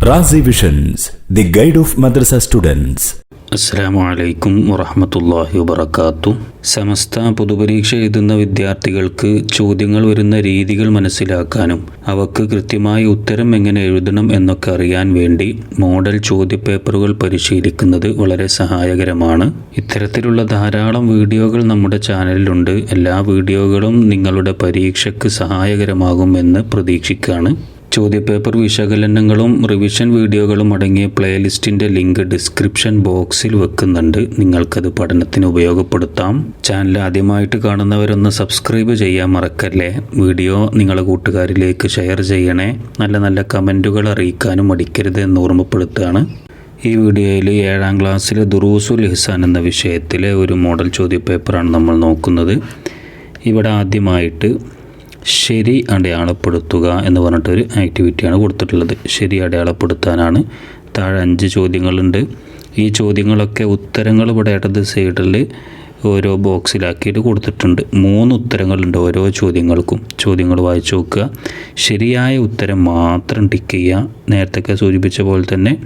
Razi visions the guide of madrasa students അസ്സാമു വറഹമത്തല്ലാഹി വബർക്കാത്തു സമസ്ത പൊതുപരീക്ഷ എഴുതുന്ന വിദ്യാർത്ഥികൾക്ക് ചോദ്യങ്ങൾ വരുന്ന രീതികൾ മനസ്സിലാക്കാനും അവക്ക് കൃത്യമായി ഉത്തരം എങ്ങനെ എഴുതണം എന്നൊക്കെ അറിയാൻ വേണ്ടി മോഡൽ ചോദ്യപേപ്പറുകൾ പരിശീലിക്കുന്നത് വളരെ സഹായകരമാണ് ഇത്തരത്തിലുള്ള ധാരാളം വീഡിയോകൾ നമ്മുടെ ചാനലിലുണ്ട് എല്ലാ വീഡിയോകളും നിങ്ങളുടെ പരീക്ഷയ്ക്ക് സഹായകരമാകുമെന്ന് പ്രതീക്ഷിക്കുകയാണ് ചോദ്യപേപ്പർ വിശകലനങ്ങളും റിവിഷൻ വീഡിയോകളും അടങ്ങിയ പ്ലേലിസ്റ്റിന്റെ ലിങ്ക് ഡിസ്ക്രിപ്ഷൻ ബോക്സിൽ വെക്കുന്നുണ്ട്. നിങ്ങൾക്കത് പഠനത്തിന് ഉപയോഗപ്പെടുത്താം. ചാനൽ ആദ്യമായിട്ട് കാണുന്നവരൊന്ന് സബ്സ്ക്രൈബ് ചെയ്യാൻ മറക്കല്ലേ? വീഡിയോ നിങ്ങളെ കൂട്ടുകാരിലേക്ക് ഷെയർ ചെയ്യണേ. നല്ല നല്ല കമന്റുകൾ അറിയിക്കാനും മടിക്കരുത് എന്ന് ഓർമ്മപ്പെടുത്തുകയാണ്. ഈ വീഡിയോയിൽ ഏഴാം ക്ലാസ്സിലെ ദുറൂസുൽ ഹിസാൻ എന്ന വിഷയത്തിലെ ഒരു മോഡൽ ചോദ്യപേപ്പറാണ് നമ്മൾ നോക്കുന്നത്. ഇവിടെ ആദ്യമായിട്ട് ശരി അടയാളപ്പെടുത്തുക എന്ന് പറഞ്ഞിട്ടൊരു ആക്ടിവിറ്റിയാണ് കൊടുത്തിട്ടുള്ളത്. ശരി അടയാളപ്പെടുത്താനാണ്. താഴെ അഞ്ച് ചോദ്യങ്ങളുണ്ട്. ഈ ചോദ്യങ്ങളൊക്കെ ഉത്തരങ്ങൾ ഇവിടെ ഇടത് സൈഡിൽ ഓരോ ബോക്സിലാക്കിയിട്ട് കൊടുത്തിട്ടുണ്ട്. മൂന്ന് ഉത്തരങ്ങളുണ്ട് ഓരോ ചോദ്യങ്ങൾക്കും. ചോദ്യങ്ങൾ വായിച്ചു നോക്കുക. ശരിയായ ഉത്തരം മാത്രം ടിക്ക് ചെയ്യുക. നേരത്തെ സൂചിപ്പിച്ച പോലെ തന്നെ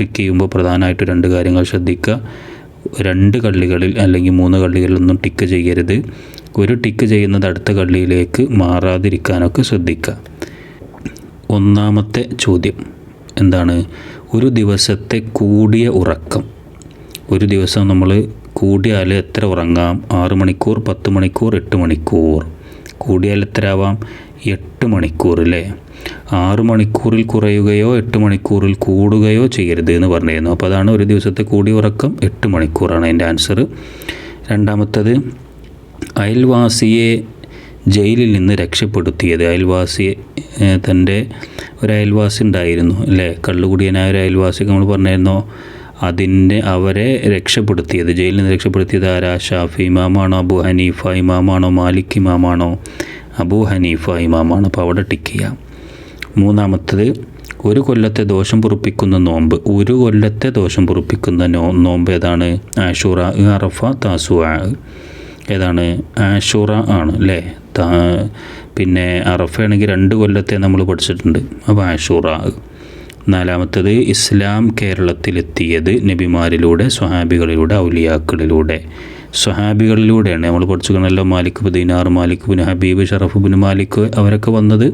ടിക്ക് ചെയ്യുമ്പോൾ പ്രധാനമായിട്ട് രണ്ട് കാര്യങ്ങൾ ശ്രദ്ധിക്കുക. രണ്ട് കള്ളികളിൽ അല്ലെങ്കിൽ മൂന്ന് കള്ളികളിലൊന്നും ടിക്ക് ചെയ്യരുത്. ഒരു ടിക്ക് ചെയ്യുന്നത് അടുത്ത കള്ളിയിലേക്ക് മാറാതിരിക്കാനൊക്കെ ശ്രദ്ധിക്കുക. ഒന്നാമത്തെ ചോദ്യം എന്താണ്? ഒരു ദിവസത്തെ കൂടിയ ഉറക്കം. ഒരു ദിവസം നമ്മൾ കൂടിയാൽ എത്ര ഉറങ്ങാം? ആറ് മണിക്കൂർ പത്ത് മണിക്കൂർ എട്ട് മണിക്കൂർ. കൂടിയാൽ എത്ര ആവാം എട്ട് മണിക്കൂർ അല്ലേ? ആറ് മണിക്കൂറിൽ കുറയുകയോ എട്ട് മണിക്കൂറിൽ കൂടുകയോ ചെയ്യരുത് എന്ന് പറഞ്ഞിരുന്നു. അപ്പോൾ അതാണ് ഒരു ദിവസത്തെ കൂടിയ ഉറക്കം എട്ട് മണിക്കൂറാണ് അതിന്റെ ആൻസർ രണ്ടാമത്തത് അയൽവാസിയെ ജയിലിൽ നിന്ന് രക്ഷപ്പെടുത്തിയത്. അയൽവാസി തന്റെ ഒരു അയൽവാസി ഉണ്ടായിരുന്നു അല്ലേ? കള്ളുകുടിയനായ ഒരു അയൽവാസി നമ്മൾ പറഞ്ഞായിരുന്നോ. അതിന്റെ അവരെ രക്ഷപ്പെടുത്തിയത്. ജയിലിൽ നിന്ന് രക്ഷപ്പെടുത്തിയത് ആരാ? ഷാഫി ഇമാമാണോ? അബു ഹനീഫ ഇമാമാണോ? മാലിക് ഇമാമാണോ? അബു ഹനീഫ ഇമാമാണ്? അപ്പോൾ അവിടെ ടിക്ക് ചെയ്യാം. മൂന്നാമത്തത് ഒരു കൊല്ലത്തെ ദോഷം പൊറുപ്പിക്കുന്ന നോമ്പ്. ഒരു കൊല്ലത്തെ ദോഷം പൊറുപ്പിക്കുന്ന നോ നോമ്പ് ഏതാണ്? ആഷുറ അറഫ താസുവ. ഏതാണ്? ആഷുറ ആണ് അല്ലേ പിന്നെ അറഫ അറഫയാണെങ്കിൽ രണ്ട് കൊല്ലത്തെ നമ്മൾ പഠിച്ചിട്ടുണ്ട്. അപ്പോൾ ആഷുറ. നാലാമത്തത് ഇസ്ലാം കേരളത്തിലെത്തിയത് നബിമാരിലൂടെ സ്വഹാബികളിലൂടെ ഔലിയാക്കളിലൂടെ. സ്വഹാബികളിലൂടെയാണ് നമ്മൾ പഠിച്ചുകൊണ്ടല്ലോ മാലിക് ബുദീനാർ മാലിക് ബിൻ ഹബീബ് ഷറഫ് ബിൻ മാലിക് അവരൊക്കെ വന്നത്.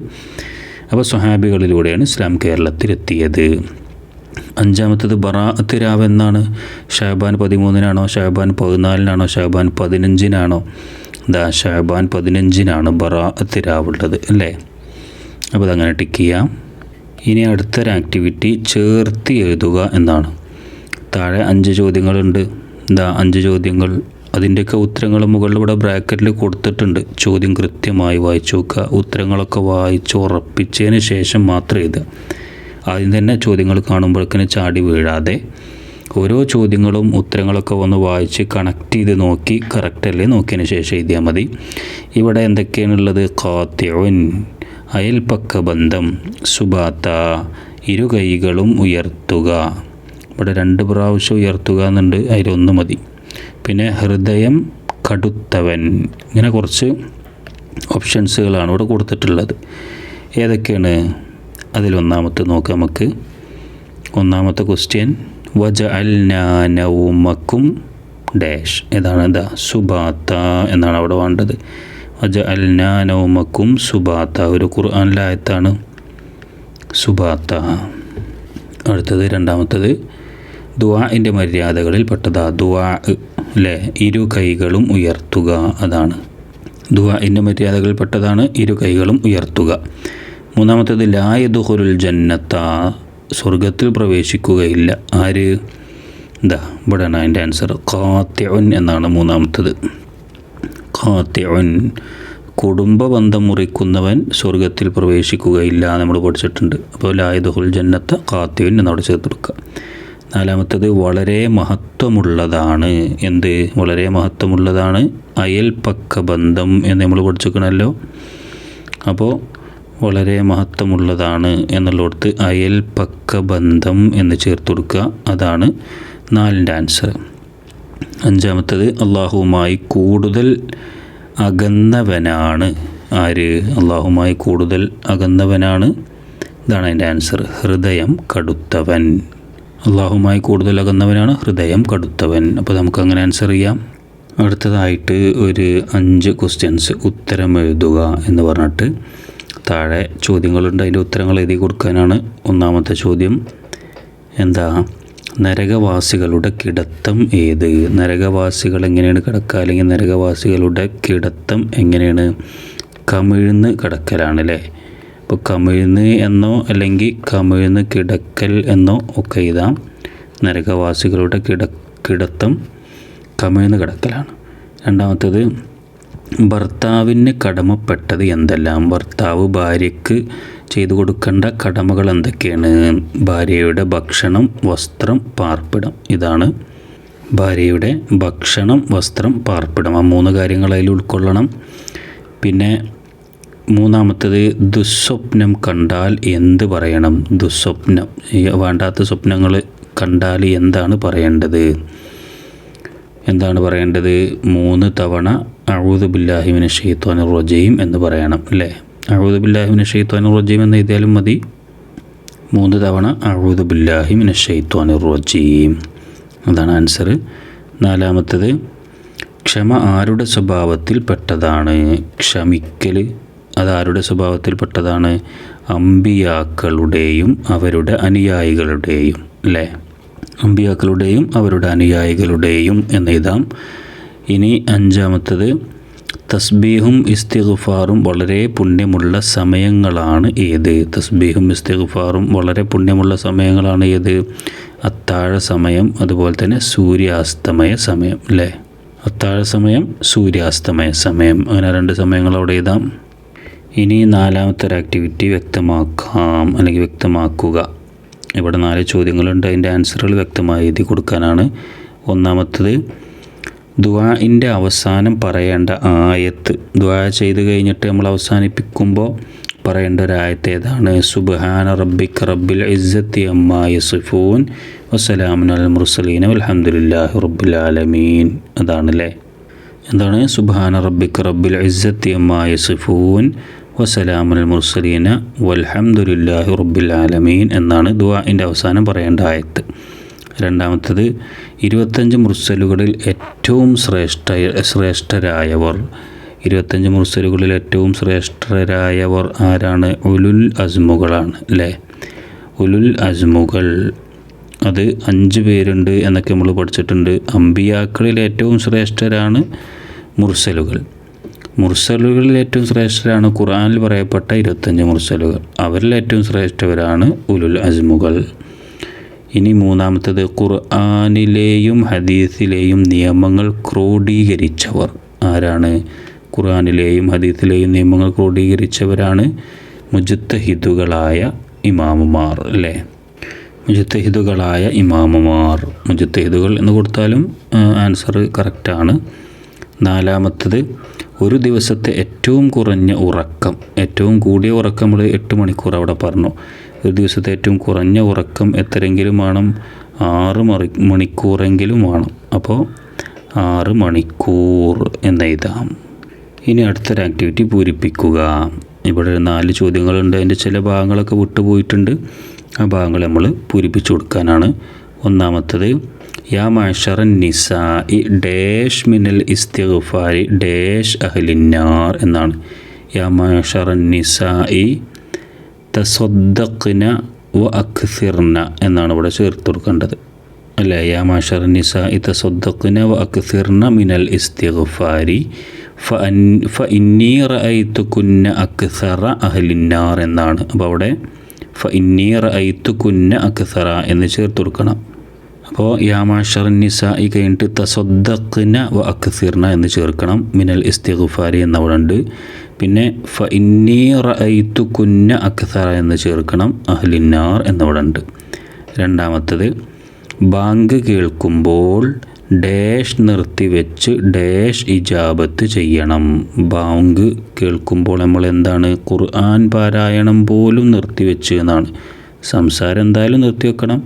അപ്പോൾ സ്വഹാബികളിലൂടെയാണ് ഇസ്ലാം കേരളത്തിലെത്തിയത്. അഞ്ചാമത്തത് ബറാഅത്ത് രാവ് എന്നാണ്. ഷാബാൻ പതിമൂന്നിനാണോ? ഷാബാൻ പതിനാലിനാണോ? ഷാബാൻ പതിനഞ്ചിനാണോ? ദാ ഷാബാൻ പതിനഞ്ചിനാണ് ബറാഅത്ത് രാവുള്ളത് അല്ലേ? അപ്പോൾ അതങ്ങനെ ടിക്ക് ചെയ്യാം. ഇനി അടുത്തൊരു ആക്ടിവിറ്റി ചേർത്ത് എഴുതുക എന്നാണ്. താഴെ അഞ്ച് ചോദ്യങ്ങളുണ്ട്. ദാ അഞ്ച് ചോദ്യങ്ങൾ. അതിന്റെയൊക്കെ ഉത്തരങ്ങൾ മുകളിലൂടെ ബ്രാക്കറ്റിൽ കൊടുത്തിട്ടുണ്ട്. ചോദ്യം കൃത്യമായി വായിച്ചു നോക്കുക. ഉത്തരങ്ങളൊക്കെ വായിച്ച് ഉറപ്പിച്ചതിന് ശേഷം മാത്രം എഴുതുക. ആദ്യം തന്നെ ചോദ്യങ്ങൾ കാണുമ്പോഴേക്കിന് ചാടി വീഴാതെ ഓരോ ചോദ്യങ്ങളും ഉത്തരങ്ങളൊക്കെ ഒന്ന് വായിച്ച് കണക്ട് ചെയ്ത് നോക്കി കറക്റ്റ് അല്ലേ നോക്കിയതിന് ശേഷം എഴുതിയാൽ മതി. ഇവിടെ എന്തൊക്കെയാണുള്ളത്? കാത്യവൻ അയൽപ്പക്ക ബന്ധം സുബാത്ത ഇരു കൈകളും ഉയർത്തുക. ഇവിടെ രണ്ട് പ്രാവശ്യം ഉയർത്തുക എന്നുണ്ട് അതിലൊന്ന് മതി. പിന്നെ ഹൃദയം കടുത്തവൻ ഇങ്ങനെ കുറച്ച് ഓപ്ഷൻസുകളാണ് ഇവിടെ കൊടുത്തിട്ടുള്ളത്. ഏതൊക്കെയാണ്? അതിലൊന്നാമത്തെ നോക്കാം നമുക്ക്. ഒന്നാമത്തെ ക്വസ്റ്റ്യൻ വജ അൽ നൗമക്കും ഡാഷ്. ഇതാണ് എന്താ സുബാത്ത എന്നാണ് അവിടെ വേണ്ടത്. വജ അൽ നൗമക്കും സുബാത്ത. ഒരു ഖുർആാനിലായത്താണ് സുബാത്ത. അടുത്തത് രണ്ടാമത്തത് ദുവാഇന്റെ മര്യാദകളിൽ പെട്ടതാ. ദുവാ അല്ലേ ഇരു കൈകളും ഉയർത്തുക അതാണ്. ദുവാഇന്റെ മര്യാദകളിൽ പെട്ടതാണ് ഇരു കൈകളും ഉയർത്തുക. മൂന്നാമത്തേത് ലായദുഹുരുൽ ജന്നത്ത. സ്വർഗത്തിൽ പ്രവേശിക്കുകയില്ല. ആര്? എന്താ ഇവിടെയാണ് അതിന്റെ ആൻസർ കാത്യവൻ എന്നാണ് മൂന്നാമത്തത്. കാത്യവൻ കുടുംബ ബന്ധം മുറിക്കുന്നവൻ സ്വർഗത്തിൽ പ്രവേശിക്കുകയില്ല നമ്മൾ പഠിച്ചിട്ടുണ്ട്. അപ്പോൾ ലായദുഹുൽ ജന്നത്ത കാത്യവൻ എന്നവിടെ ചേർത്ത് കൊടുക്കുക നാലാമത്തത് വളരെ മഹത്വമുള്ളതാണ്. എന്ത്? വളരെ മഹത്വമുള്ളതാണ് അയൽപ്പക്ക ബന്ധം എന്ന് നമ്മൾ പഠിച്ചിരിക്കണമല്ലോ അപ്പോൾ വളരെ മഹത്വമുള്ളതാണ് അയൽ പക്ക ബന്ധം എന്ന് ചേർത്ത് കൊടുക്കുക അതാണ് നാലിന്റെ ആൻസർ. അഞ്ചാമത്തത് അള്ളാഹുവുമായി കൂടുതൽ അകന്നവനാണ്. ആര്? അള്ളാഹുമായി കൂടുതൽ അകന്നവനാണ്. ഇതാണ് അതിന്റെ ആൻസർ. ഹൃദയം കടുത്തവൻ. അള്ളാഹുമായി കൂടുതൽ അകന്നവനാണ് ഹൃദയം കടുത്തവൻ. അപ്പോൾ നമുക്ക് അങ്ങനെ ആൻസർ ചെയ്യാം. അടുത്തതായിട്ട് ഒരു അഞ്ച് ക്വസ്റ്റ്യൻസ് ഉത്തരം എഴുതുക എന്ന് പറഞ്ഞിട്ട് താഴെ ചോദ്യങ്ങളുണ്ട്. അതിന്റെ ഉത്തരങ്ങൾ എഴുതി കൊടുക്കാനാണ് ഒന്നാമത്തെ ചോദ്യം. എന്താ? നരകവാസികളുടെ കിടത്തം ഏത്? നരകവാസികൾ എങ്ങനെയാണ് കിടക്കുക? അല്ലെങ്കിൽ നരകവാസികളുടെ കിടത്തം എങ്ങനെയാണ്? കമിഴ്ന്ന് കിടക്കലാണ് അല്ലേ ഇപ്പോൾ കമിഴ്ന്ന് എന്നോ അല്ലെങ്കിൽ കമിഴ്ന്ന് കിടക്കൽ എന്നോ ഒക്കെ എഴുതാം. നരകവാസികളുടെ കിട കിടത്തം കമിഴ്ന്ന് കിടക്കലാണ്. രണ്ടാമത്തേത് ഭർത്താവിന് കടമപ്പെട്ടത് എന്തെല്ലാം? ഭർത്താവ് ഭാര്യയ്ക്ക് ചെയ്തു കൊടുക്കേണ്ട കടമകൾ എന്തൊക്കെയാണ്? ഭാര്യയുടെ ഭക്ഷണം വസ്ത്രം പാർപ്പിടം. ഇതാണ് ഭാര്യയുടെ ഭക്ഷണം വസ്ത്രം പാർപ്പിടം. ആ മൂന്ന് കാര്യങ്ങൾ അതിൽ ഉൾക്കൊള്ളണം. പിന്നെ മൂന്നാമത്തത് ദുസ്വപ്നം കണ്ടാൽ എന്ത് പറയണം? ദുസ്വപ്നം. വേണ്ടാത്ത സ്വപ്നങ്ങൾ കണ്ടാൽ എന്താണ് പറയേണ്ടത്? എന്താണ് പറയേണ്ടത്? മൂന്ന് തവണ അഴുദബില്ലാഹിമിന് ഷെയ്ത്വാൻ റജീം എന്ന് പറയണം അല്ലേ? അഴുദബില്ലാഹിമിന് ഷെയ്ത്വാൻ റജീം എന്ന് എഴുതിയാലും മതി. മൂന്ന് തവണ അഴുദബില്ലാഹിമിന് ഷെയ്ത്വാൻ റജീം. അതാണ് ആൻസർ നാലാമത്തത് ക്ഷമ ആരുടെ സ്വഭാവത്തിൽ പെട്ടതാണ്? ക്ഷമിക്കൽ അത് ആരുടെ സ്വഭാവത്തിൽ പെട്ടതാണ്? അമ്പിയാക്കളുടെയും അവരുടെ അനുയായികളുടെയും അല്ലേ? അമ്പിയാക്കളുടെയും അവരുടെ അനുയായികളുടെയും എന്നെഴുതാം ഇനി അഞ്ചാമത്തത് തസ്ബീഹും ഇസ്തിഗ്ഫാറും വളരെ പുണ്യമുള്ള സമയങ്ങളാണ് ഏത്? തസ്ബീഹും ഇസ്തിഗ്ഫാറും വളരെ പുണ്യമുള്ള സമയങ്ങളാണ് ഏത്? അത്താഴ സമയം അതുപോലെ തന്നെ സൂര്യാസ്തമയ സമയം അല്ലേ? അത്താഴ സമയം സൂര്യാസ്തമയ സമയം അങ്ങനെ രണ്ട് സമയങ്ങൾ അവിടെ എഴുതാം. ഇനി നാലാമത്തെ ഒരു ആക്ടിവിറ്റി വ്യക്തമാക്കാം അല്ലെങ്കിൽ വ്യക്തമാക്കുക. ഇവിടെ നാല് ചോദ്യങ്ങളുണ്ട്. അതിന്റെ ആൻസറുകൾ വ്യക്തമായി എഴുതി കൊടുക്കാനാണ്. ഒന്നാമത്തത് ദുആഇന്റെ അവസാനം പറയേണ്ട ആയത്ത്. ദുആ ചെയ്ത് കഴിഞ്ഞിട്ട് നമ്മൾ അവസാനിപ്പിക്കുമ്പോൾ പറയേണ്ട ഒരു ആയത്ത് ഏതാണ്? സുബ്ഹാന റബ്ബിക റബ്ബിൽ ഇസ്സത്തി അമ്മ യസിഫൂൻ വസ്സലാമുൻ അൽ മുർസലീൻ വൽഹംദുലില്ലാഹി റബ്ബിൽ ആലമീൻ. അതാണല്ലേ? എന്താണ്? സുബ്ഹാന റബ്ബിക റബ്ബിൽ ഇസ്സത്തി അമ്മ യസിഫൂൻ വസ്സലാമുൽ മുർസലീന വൽഹംദുലില്ലാഹി റബ്ബിൽ ആലമീൻ എന്നാണ് ദുആഇന്റെ അവസാനം പറയേണ്ട ആയത്ത്. രണ്ടാമത്തത് ഇരുപത്തഞ്ച് മുർസലുകളിൽ ഏറ്റവും ശ്രേഷ്ഠ ശ്രേഷ്ഠരായവർ. ഇരുപത്തഞ്ച് മുർസലുകളിൽ ഏറ്റവും ശ്രേഷ്ഠരായവർ ആരാണ്? ഉലുൽ അസ്മുകളാണ് അല്ലേ ഉലുൽ അസ്മുകൾ അത് അഞ്ച് പേരുണ്ട് എന്നൊക്കെ നമ്മൾ പഠിച്ചിട്ടുണ്ട്. അമ്പിയാക്കളിൽ ഏറ്റവും ശ്രേഷ്ഠരാണ് മുർസലുകൾ. മുർസലുകളിൽ ഏറ്റവും ശ്രേഷ്ഠരാണ് ഖുറാനിൽ പറയപ്പെട്ട ഇരുപത്തഞ്ച് മുർസലുകൾ. അവരിൽ ഏറ്റവും ശ്രേഷ്ഠവരാണ് ഉലുൽ അസ്മുകൾ. ഇനി മൂന്നാമത്തത് ഖുർആാനിലെയും ഹദീസിലെയും നിയമങ്ങൾ ക്രോഡീകരിച്ചവർ ആരാണ്? ഖുർആാനിലെയും ഹദീസിലെയും നിയമങ്ങൾ ക്രോഡീകരിച്ചവരാണ് മുജുത്തഹിദുകളായ ഇമാമുമാർ അല്ലേ? മുജുത്തഹിദുകളായ ഇമാമുമാർ. മുജുത്തഹിദുകൾ എന്ന് കൊടുത്താലും ആൻസർ കറക്റ്റാണ്. നാലാമത്തത് ഒരു ദിവസത്തെ ഏറ്റവും കുറഞ്ഞ ഉറക്കം ഏറ്റവും കൂടിയ ഉറക്കം നമ്മൾ എട്ട് മണിക്കൂർ അവിടെ പറഞ്ഞു. ഒരു ദിവസത്തെ ഏറ്റവും കുറഞ്ഞ ഉറക്കം എത്രയെങ്കിലും വേണം ആറ് മറി മണിക്കൂറെങ്കിലും വേണം. അപ്പോൾ ആറ് മണിക്കൂർ എന്ന് എന്നെഴുതാം. ഇനി അടുത്തൊരു ആക്ടിവിറ്റി പൂരിപ്പിക്കുക. ഇവിടെ നാല് ചോദ്യങ്ങളുണ്ട്. അതിന്റെ ചില ഭാഗങ്ങളൊക്കെ വിട്ടുപോയിട്ടുണ്ട്. ആ ഭാഗങ്ങൾ നമ്മൾ പൂരിപ്പിച്ചു കൊടുക്കാനാണ്. ഒന്നാമത്തത് യാ മാഷറൻ നിസായി ഡേഷ് മിനൽ ഇസ്തിഗ്ഫാരി ഡേഷ് അഹ്ലിന്നാർ എന്നാണ്. യാ മാഷറൻ നിസായി വ അക്സിർന എന്നാണ് ഇവിടെ ചേർത്ത് കൊടുക്കേണ്ടത്. അല്ലേ? യാ മാഷർ നിസായി വ അക്സിർന മിനൽ ഇസ്തിഗ്ഫാരി ഫഅൻ ഫ ഇന്നി റഅയ്തു കുന്ന അക്സറ അഹ്ലിന്നാർ എന്നാണ്. അപ്പോൾ അവിടെ ഫ ഇന്നി റഅയ്തു കുന്ന അക്സറ എന്ന് ചേർത്ത് കൊടുക്കണം. അപ്പോൾ യാമാഷർ നിസായി കഴിഞ്ഞിട്ട് തസ്വദ്ദക്കിന വ അക്സിർന എന്ന് ചേർക്കണം. മിനൽ ഇസ്തിഗ്ഫാരി എന്നവിടെ ഉണ്ട് പിന്നെ ഫ ഇന്നി കുന്ന അക്സറ എന്ന് ചേർക്കണം. അഹ്ലിന്നാർ എന്നവിടെ ഉണ്ട് രണ്ടാമത്തത് ബാങ്ക് കേൾക്കുമ്പോൾ ഡാഷ് നിർത്തിവെച്ച് ഡാഷ് ഇജാബത്ത് ചെയ്യണം. ബാങ്ക് കേൾക്കുമ്പോൾ നമ്മൾ എന്താണ്? ഖുർആൻ പാരായണം പോലും നിർത്തിവെച്ച് എന്നാണ്. സംസാരം എന്തായാലും നിർത്തിവെക്കണം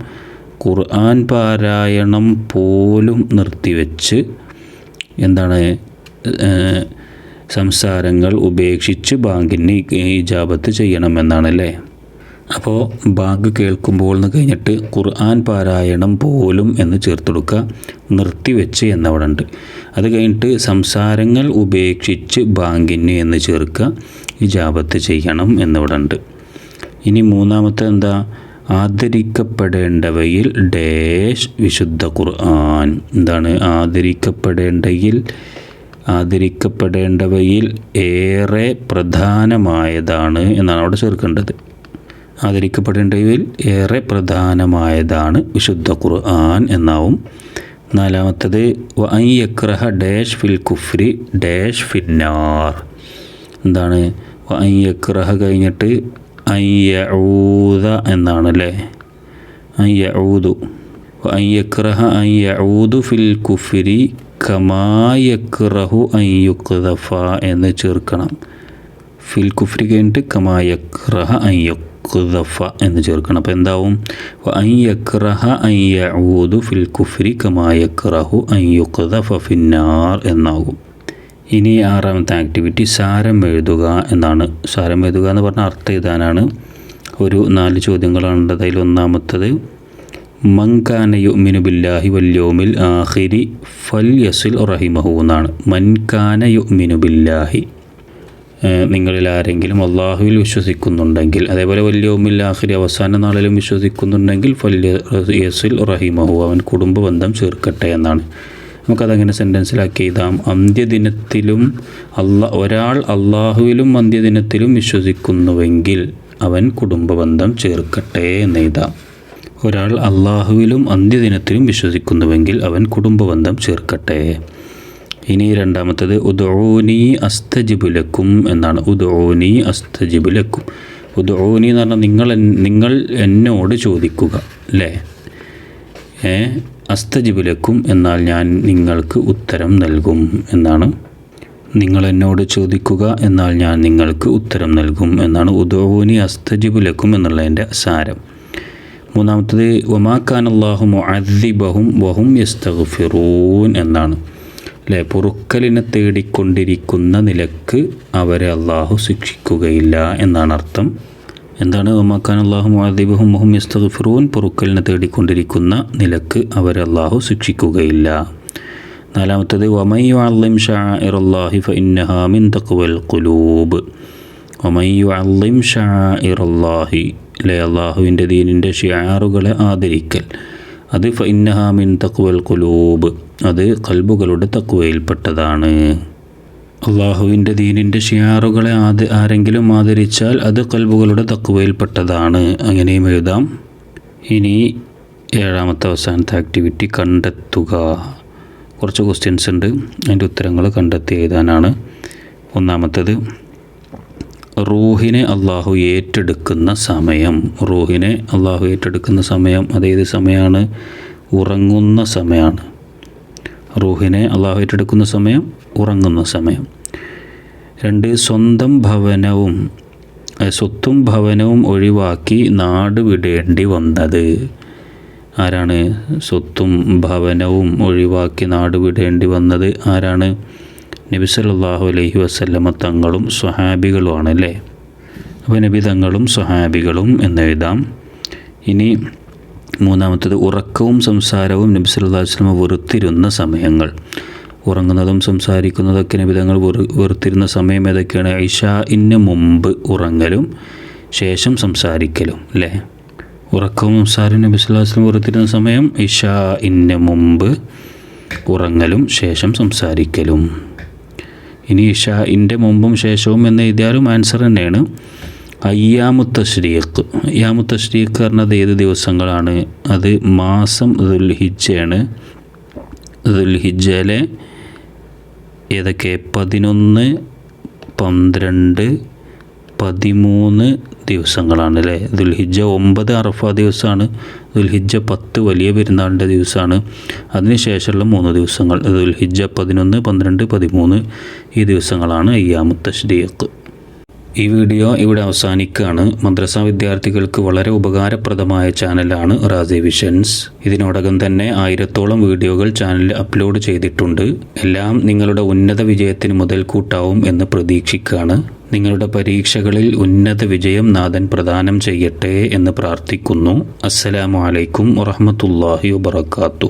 ഖുർആൻ പാരായണം പോലും നിർത്തിവെച്ച് എന്താണ് സംസാരങ്ങൾ ഉപേക്ഷിച്ച് ബാങ്കിന് ഇജാബത്ത് ചെയ്യണമെന്നാണ് അല്ലേ അപ്പോൾ ബാങ്ക് കേൾക്കുമ്പോൾ എന്ന് കഴിഞ്ഞിട്ട് ഖുർആൻ പാരായണം പോലും എന്ന് ചേർത്തെടുക്കുക നിർത്തിവെച്ച് എന്നവിടെ ഉണ്ട് അത് കഴിഞ്ഞിട്ട് സംസാരങ്ങൾ ഉപേക്ഷിച്ച് ബാങ്കിന് എന്ന് ചേർക്കുക ഇജാബത്ത് ചെയ്യണം എന്നിവിടെ ഉണ്ട് ഇനി മൂന്നാമത്തെ എന്താ? ആദരിക്കപ്പെടേണ്ടവയിൽ ഡേഷ് വിശുദ്ധ ഖുർആൻ. എന്താണ് ആദരിക്കപ്പെടേണ്ടയിൽ? ആദരിക്കപ്പെടേണ്ടവയിൽ ഏറെ പ്രധാനമായതാണ് എന്നാണ് അവിടെ ചേർക്കേണ്ടത്. ആദരിക്കപ്പെടേണ്ടവയിൽ ഏറെ പ്രധാനമായതാണ് വിശുദ്ധ ഖുർആൻ എന്നാവും. നാലാമത്തത് ഐ യക്രഹ ഡാഷ് ഫിൽ കുഫ്രി ഡേഷ് ഫിന്നാർ. എന്താണ്? ഐ യക്രഹ കഴിഞ്ഞിട്ട് യഊദ എന്നാണ് അല്ലേ അയ്യൂതു അയ്യക്രഹ യഊദു ഫിൽ കുഫിരി കമായക്രഹു അയ്യുക്തഫ എന്ന് ചേർക്കണം. ഫിൽ കുഫ്രി കഴിഞ്ഞിട്ട് കമായക്രഹ അയ്യുക്തഫ എന്ന് ചേർക്കണം. അപ്പോൾ എന്താവും? അയ്യക്രഹ അയ്യൂതു ഫിൽ കുഫ്രി കമായക്രഹു അയ്യുക്തഫ ഫിന്നാർ എന്നാകും. ഇനി ആറാമത്തെ ആക്ടിവിറ്റി സാരം എഴുതുക എന്നാണ്. സാരം എഴുതുക എന്ന് പറഞ്ഞാൽ അർത്ഥം എഴുതാനാണ്. ഒരു നാല് ചോദ്യങ്ങളാണ് അതിൽ ഒന്നാമത്തത് മൻകാന യുമിനു ബില്ലാഹി വല്യോമിൽ ആഹിരി ഫൽ യസുൽ റഹിമഹു എന്നാണ്. മൻകാന യുമിനു ബില്ലാഹി. നിങ്ങളിൽ ആരെങ്കിലും അള്ളാഹുവിൽ വിശ്വസിക്കുന്നുണ്ടെങ്കിൽ അതേപോലെ വല്യോമിൽ ആഹിരി അവസാന നാളിലും വിശ്വസിക്കുന്നുണ്ടെങ്കിൽ ഫൽ യസിൽ റഹിമഹു അവൻ കുടുംബ ബന്ധം ചേർക്കട്ടെ എന്നാണ്. നമുക്കതങ്ങനെ സെന്റൻസിലാക്കി എഴുതാം. അന്ത്യദിനത്തിലും അല്ല ഒരാൾ അള്ളാഹുവിലും അന്ത്യദിനത്തിലും വിശ്വസിക്കുന്നുവെങ്കിൽ അവൻ കുടുംബബന്ധം ചേർക്കട്ടെ എന്ന് എഴുതാം. ഒരാൾ അള്ളാഹുവിലും അന്ത്യദിനത്തിലും വിശ്വസിക്കുന്നുവെങ്കിൽ അവൻ കുടുംബബന്ധം ചേർക്കട്ടെ. ഇനി രണ്ടാമത്തത് ഉദോനി അസ്തജിബുലക്കും എന്നാണ്. ഉദോനി അസ്തജിബുലക്കും ഉദോനി എന്ന് പറഞ്ഞാൽ നിങ്ങൾ നിങ്ങൾ എന്നോട് ചോദിക്കുക. അല്ലേ ഏ? അസ്തജിബുലക്കും എന്നാൽ ഞാൻ നിങ്ങൾക്ക് ഉത്തരം നൽകും എന്നാണ്. നിങ്ങൾ എന്നോട് ചോദിക്കുക എന്നാൽ ഞാൻ നിങ്ങൾക്ക് ഉത്തരം നൽകും എന്നാണ്. ഉദോനി അസ്തജിബുലക്കും എന്നുള്ളതിന്റെ സാരം. മൂന്നാമത്തത് ഒമാക്കാൻ അള്ളാഹു മുഅദ്ദിബഹും വഹും യസ്തഗ്ഫിറൂൻ എന്നാണ്. അല്ലേ പൊറുക്കലിനെ തേടിക്കൊണ്ടിരിക്കുന്ന നിലയ്ക്ക് അവരെ അള്ളാഹു ശിക്ഷിക്കുകയില്ല എന്നാണ് അർത്ഥം. എന്താണ്? ഒമാക്കാൻ അള്ളാഹു മുഅദ്ദിബഹും വഹും യസ്തഗ്ഫിറൂൻ? പൊറുക്കലിനെ തേടിക്കൊണ്ടിരിക്കുന്ന നിലയ്ക്ക് അവരെ അള്ളാഹു ശിക്ഷിക്കുകയില്ല. നാലാമത്തത് വമയ്യു അള്ളിം ഷാഇറല്ലാഹി ഫഇന്നഹാ മിൻ തഖ്വൽ ഖുലൂബ്. വമയ്യു അള്ളിം ഷാഇറല്ലാഹി അല്ലെ അള്ളാഹുവിന്റെ ദീനിന്റെ ഷിയാറുകളെ ആദരിക്കൽ. അത് ഫഇന്നഹാ മിൻ തഖ്വൽ ഖുലൂബ്. അത് കൽബുകളുടെ തക്വയിൽപ്പെട്ടതാണ് അള്ളാഹുവിന്റെ ദീനിന്റെ ഷിയാറുകളെ ആദ ആരെങ്കിലും ആദരിച്ചാൽ അത് കൽബുകളുടെ തക്കുവയിൽപ്പെട്ടതാണ് അങ്ങനെയും എഴുതാം. ഇനി ഏഴാമത്തെ അവസാനത്തെ ആക്ടിവിറ്റി കണ്ടെത്തുക. കുറച്ച് ക്വസ്റ്റ്യൻസ് ഉണ്ട്. അതിന്റെ ഉത്തരങ്ങൾ കണ്ടെത്തി എഴുതാനാണ്. ഒന്നാമത്തത് റൂഹിനെ അള്ളാഹു ഏറ്റെടുക്കുന്ന സമയം. റൂഹിനെ അള്ളാഹു ഏറ്റെടുക്കുന്ന സമയം അതേത് സമയമാണ്? ഉറങ്ങുന്ന സമയമാണ്. റൂഹിനെ അള്ളാഹു ഏറ്റെടുക്കുന്ന സമയം ഉറങ്ങുന്ന സമയം. രണ്ട് സ്വന്തം ഭവനവും സ്വത്തും ഭവനവും ഒഴിവാക്കി നാട് വിടേണ്ടി വന്നത്. ആരാണ് സ്വത്തും ഭവനവും ഒഴിവാക്കി നാട് വിടേണ്ടി വന്നത്? ആരാണ്? നബി സല്ലല്ലാഹു അലൈഹി വസല്ലമ തങ്ങളും സ്വഹാബികളുമാണ് അല്ലേ? അപ്പോൾ നബി തങ്ങളും സ്വഹാബികളും എന്നെഴുതാം ഇനി മൂന്നാമത്തത് ഉറക്കവും സംസാരവും നബി സല്ലല്ലാഹു അലൈഹി വെറുത്തിരുന്ന സമയങ്ങൾ. ഉറങ്ങുന്നതും സംസാരിക്കുന്നതൊക്കെ നബി തങ്ങൾ വെറു വെറുത്തിരുന്ന സമയം ഏതൊക്കെയാണ്? ഇഷാഇന് മുമ്പ് ഉറങ്ങലും ശേഷം സംസാരിക്കലും അല്ലേ ഉറക്കവും സംസാരവും നബി സല്ലല്ലാഹു വെറുത്തിരുന്ന സമയം ഇഷാഇന് മുമ്പ് ഉറങ്ങലും ശേഷം സംസാരിക്കലും. ഇനി ഇഷാഇന്റെ മുമ്പും ശേഷവും എന്ന് എഴുതിയാലും ആൻസർ തന്നെയാണ്. അയ്യാമു തഷ്രീഖ് അയ്യാമു തഷ്രീഖ് പറഞ്ഞത് ഏത് ദിവസങ്ങളാണ്? അത് മാസം ദുൽഹിജയാണ് ദുൽഹിജയിലെ ഏതൊക്കെ? പതിനൊന്ന് പന്ത്രണ്ട് പതിമൂന്ന് ദിവസങ്ങളാണ് അല്ലേ? ദുൽഹിജ ഒമ്പത് അറഫ ദിവസമാണ്. ദുൽഹിജ പത്ത് വലിയ പെരുന്നാളിന്റെ ദിവസമാണ്. അതിനുശേഷമുള്ള മൂന്ന് ദിവസങ്ങൾ. ദുൽഹിജ പതിനൊന്ന് പന്ത്രണ്ട് പതിമൂന്ന് ഈ ദിവസങ്ങളാണ് അയ്യാമു തഷ്രീഖ് ഈ വീഡിയോ ഇവിടെ അവസാനിക്കുകയാണ്. മദ്രസ വിദ്യാർത്ഥികൾക്ക് വളരെ ഉപകാരപ്രദമായ ചാനലാണ് റാസി വിഷൻസ്. ഇതിനോടകം തന്നെ ആയിരത്തോളം വീഡിയോകൾ ചാനലിൽ അപ്ലോഡ് ചെയ്തിട്ടുണ്ട്. എല്ലാം നിങ്ങളുടെ ഉന്നത വിജയത്തിന് മുതൽക്കൂട്ടാവും എന്ന് പ്രതീക്ഷിക്കുകയാണ്. നിങ്ങളുടെ പരീക്ഷകളിൽ ഉന്നത വിജയം നാഥൻ പ്രദാനം ചെയ്യട്ടെ എന്ന് പ്രാർത്ഥിക്കുന്നു. അസ്സലാമു അലൈക്കും വറഹമത്തല്ലാഹി വബർക്കാത്തു